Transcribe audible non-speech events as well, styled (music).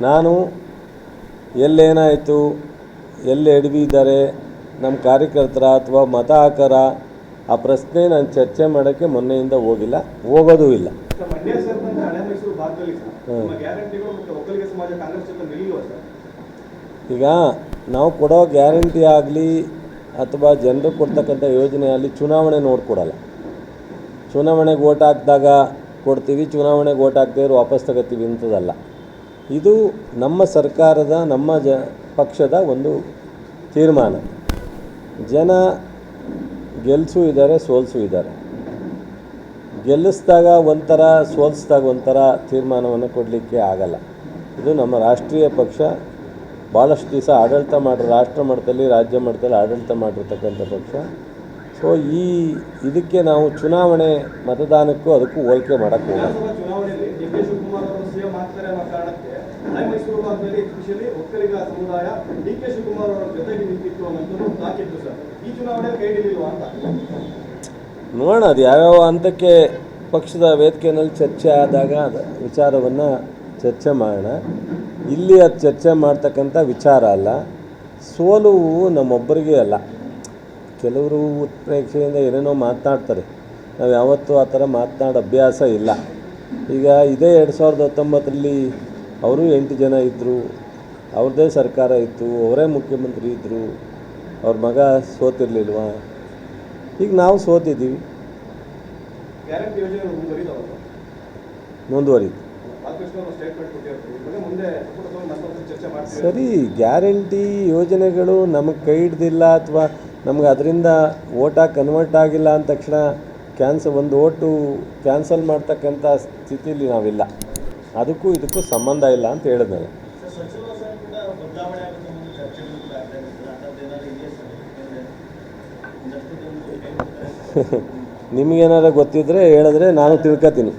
ನಾನು ಎಲ್ಲೇನಾಯಿತು ಎಲ್ಲಿ ಎಡವಿದ್ದಾರೆ ನಮ್ಮ ಕಾರ್ಯಕರ್ತರ ಅಥವಾ ಮತ ಹಾಕರ ಆ ಪ್ರಶ್ನೆ ನಾನು ಚರ್ಚೆ ಮಾಡೋಕ್ಕೆ ಮೊನ್ನೆಯಿಂದ ಹೋಗಿಲ್ಲ ಹೋಗೋದೂ ಇಲ್ಲ. ಈಗ ನಾವು ಕೊಡೋ ಗ್ಯಾರಂಟಿ ಆಗಲಿ ಅಥವಾ ಜನರು ಕೊಡ್ತಕ್ಕಂಥ ಯೋಜನೆ ಆಗಲಿ ಚುನಾವಣೆ ನೋಡ್ಕೊಡಲ್ಲ. ಚುನಾವಣೆಗೆ ಓಟ್ ಹಾಕಿದಾಗ ಕೊಡ್ತೀವಿ ಚುನಾವಣೆಗೆ ಓಟ್ ಹಾಕ್ದೇ ವಾಪಸ್ ತಗೋತೀವಿ ಅಂಥದ್ದಲ್ಲ ಇದು ನಮ್ಮ ಸರ್ಕಾರದ, ನಮ್ಮ ಜ, ಪಕ್ಷದ ಒಂದು ತೀರ್ಮಾನ. ಜನ ಗೆಲ್ಲಿಸೂ ಇದ್ದಾರೆ, ಸೋಲ್ಸು ಇದ್ದಾರೆ. ಗೆಲ್ಲಿಸಿದಾಗ ಒಂಥರ, ಸೋಲಿಸಿದಾಗ ಒಂಥರ ತೀರ್ಮಾನವನ್ನು ಕೊಡಲಿಕ್ಕೆ ಆಗಲ್ಲ. ಇದು ನಮ್ಮ ರಾಷ್ಟ್ರೀಯ ಪಕ್ಷ. ಭಾಳಷ್ಟು ದಿವಸ ಆಡಳಿತ ಮಾಡಿ ರಾಷ್ಟ್ರ ಮಟ್ಟದಲ್ಲಿ, ರಾಜ್ಯ ಮಟ್ಟದಲ್ಲಿ ಆಡಳಿತ ಮಾಡಿರ್ತಕ್ಕಂಥ ಪಕ್ಷ. ಸೊ ಈ ಇದಕ್ಕೆ ನಾವು ಚುನಾವಣೆ ಮತದಾನಕ್ಕೂ ಅದಕ್ಕೂ ಹೋಲಿಕೆ ಮಾಡೋಕ್ಕೆ ವಿಧಾನಸಭಾ ಮಾಡ್ತಾರೆ ಅನ್ನೋ ಕಾರಣಕ್ಕೆ. ಐ ಮೈಸೂರು ಭಾಗದಲ್ಲಿ ಎಸ್ಪೆಷಲಿ ಒಕ್ಕಲಿಗ ಸಮುದಾಯ ಡಿ ಕೆ ಶಿವಕುಮಾರ್ ಅವರ ಜೊತೆಗೆ ನಿಂತಿತ್ತು ಅನ್ನೋದು ತಾಕಿತ್ತು ಸರ್. ಈ ಚುನಾವಣೆ ಕೈ ಅಂತ. ನೋಡೋಣ, ಅದು ಯಾವ್ಯಾವ ಹಂತಕ್ಕೆ ಪಕ್ಷದ ವೇದಿಕೆಯಲ್ಲಿ ಚರ್ಚೆ ಆದಾಗ ಅದು ವಿಚಾರವನ್ನು ಚರ್ಚೆ ಮಾಡೋಣ. ಇಲ್ಲಿ ಅದು ಚರ್ಚೆ ಮಾಡ್ತಕ್ಕಂಥ ವಿಚಾರ ಅಲ್ಲ, ಸೋಲು ನಮ್ಮೊಬ್ಬರಿಗೆ ಅಲ್ಲ. ಕೆಲವರು ಉತ್ಪ್ರೇಕ್ಷೆಯಿಂದ ಏನೇನೋ ಮಾತನಾಡ್ತಾರೆ ನಾವು ಯಾವತ್ತೂ ಆ ಥರ ಮಾತನಾಡೋ ಅಭ್ಯಾಸ ಇಲ್ಲ. ಈಗ ಇದೇ ಎರಡು ಸಾವಿರದ ಹತ್ತೊಂಬತ್ತರಲ್ಲಿ ಅವರು ಎಂಟು ಜನ ಇದ್ದರು ಅವ್ರದ್ದೇ ಸರ್ಕಾರ ಇತ್ತು ಅವರೇ ಮುಖ್ಯಮಂತ್ರಿ ಇದ್ದರು ಅವ್ರ ಮಗ ಸೋತಿರಲಿಲ್ವ? ಈಗ ನಾವು ಸೋತಿದ್ದೀವಿ. ಮುಂದುವರಿತು ಸರಿ ಗ್ಯಾರಂಟಿ ಯೋಜನೆಗಳು ನಮಗೆ ಕೈ ಹಿಡ್ದಿಲ್ಲ ಅಥವಾ ನಮ್ಗೆ ಅದರಿಂದ ಓಟಾಗಿ ಕನ್ವರ್ಟ್ ಆಗಿಲ್ಲ ಅಂದ ತಕ್ಷಣ ಕ್ಯಾನ್ಸಲ್ ಒಂದು ಓಟು ಕ್ಯಾನ್ಸಲ್ ಮಾಡ್ತಕ್ಕಂಥ ಸ್ಥಿತಿಯಲ್ಲಿ ನಾವಿಲ್ಲ. ಅದಕ್ಕೂ ಇದಕ್ಕೂ ಸಂಬಂಧ ಇಲ್ಲ ಅಂತ ಹೇಳಿದ್ನಲ್ಲ (laughs) ನಿಮಗೇನಾರ ಗೊತ್ತಿದ್ದರೆ ಹೇಳಿದ್ರೆ ನಾನು ತಿಳ್ಕೊತೀನಿ.